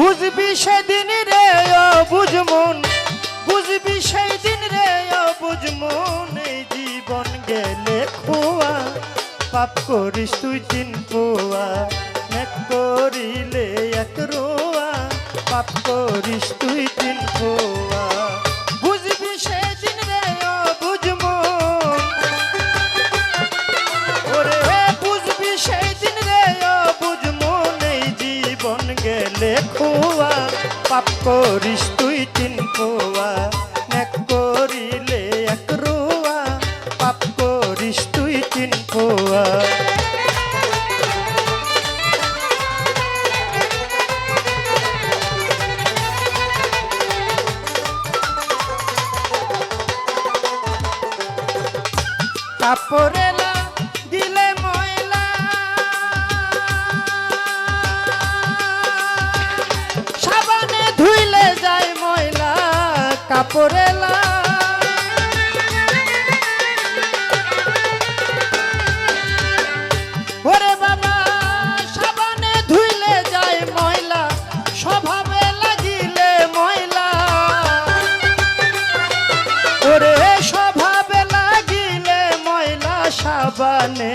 বুঝবি সেদিন রে, ও বুঝমুন। বুঝবি সেদিন রে, ও বুঝমুন। এই জীবন গেলে খোয়া, পাপ করিস তুই তিন পোয়া। এক করিলে এক রোয়া, পাপ করিস তুই তিন পোয়া। পাপ করিস তুই তিন পোয়া পড়েলা ওরে বাবা, সাবানে ধুইলে যায় ময়লা, স্বভাবে লাগিলে ময়লা। ওরে, স্বভাবে লাগিলে ময়লা, সাবানে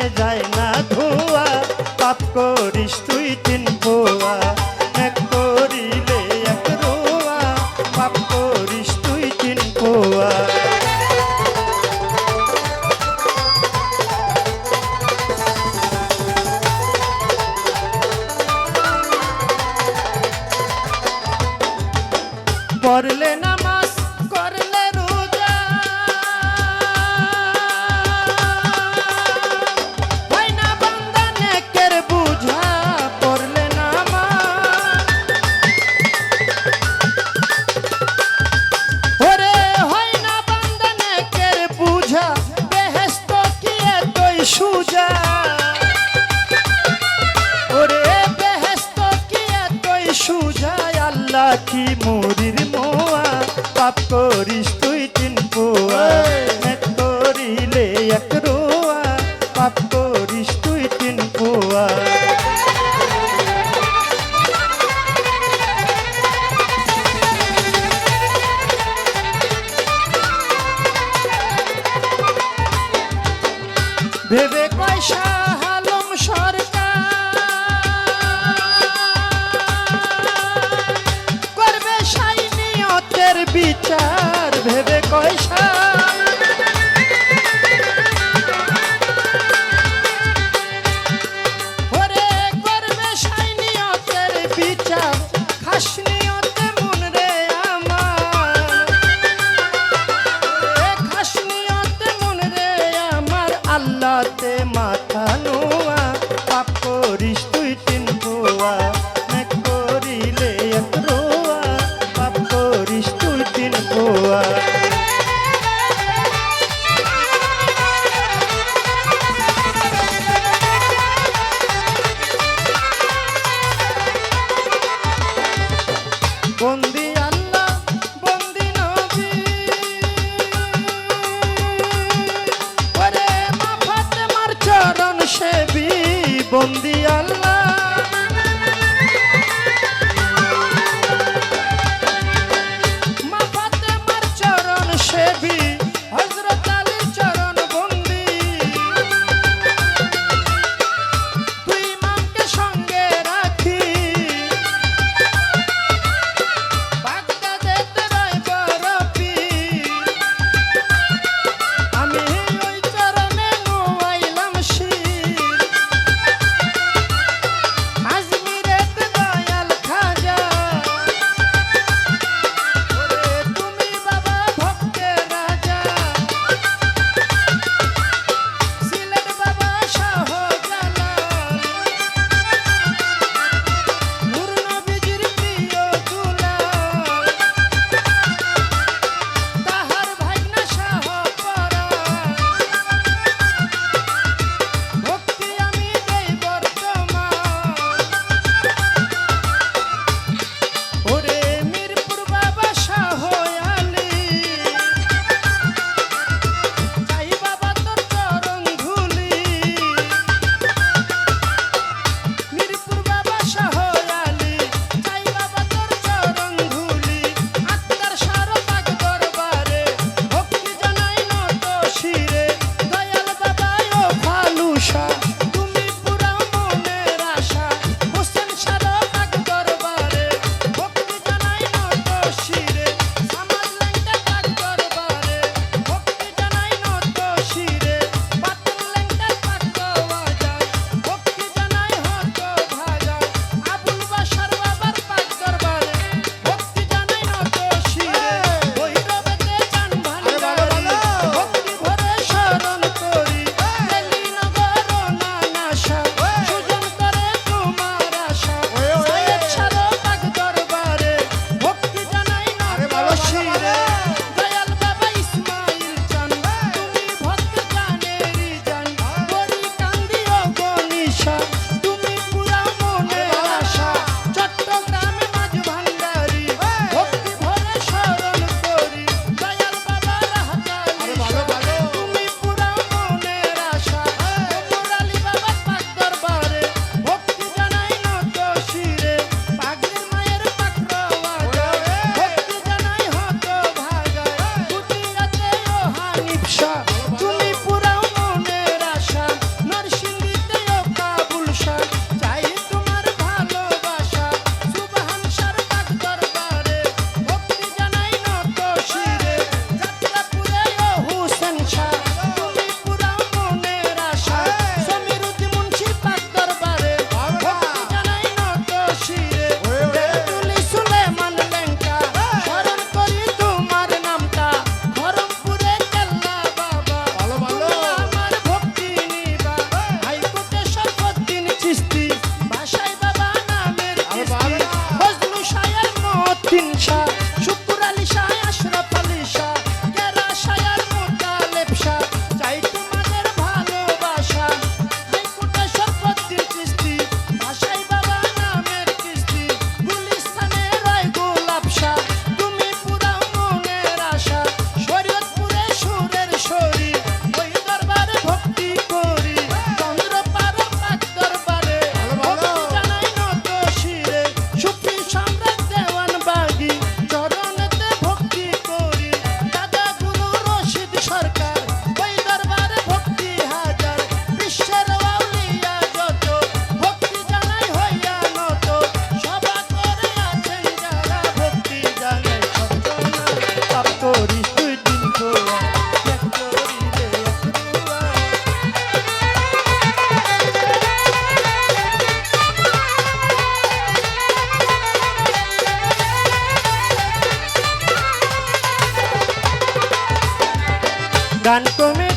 পাখি মুরির মোয়া, পাপ করিস তুই তিন পোয়া। করিলে এক রোয়া, পাপ করিস তুই তিন পোয়া। ভেবে bicha. con Dan kumit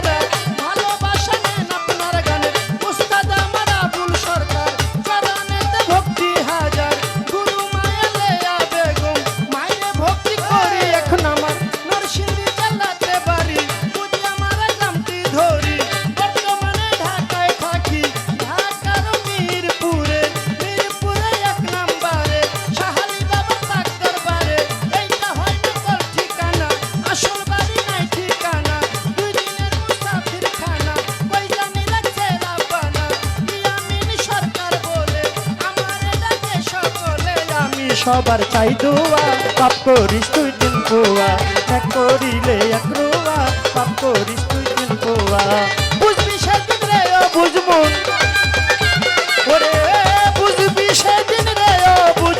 Father সবার চাই দোয়া, পাপ করিস তুই দিন পোয়া। এক করিলে এক রোয়া, পাপ করিস তুই দিন পোয়া। বুঝবি সেদিন রে ও বুঝমন। ওরে বুঝবি সেদিন রে ও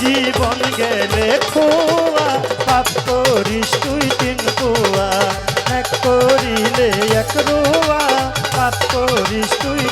জীবন গেলে খোয়া। পাপ করিস তুই দিন পোয়া। করিলে এক রোয়া, পাপ করিস তুই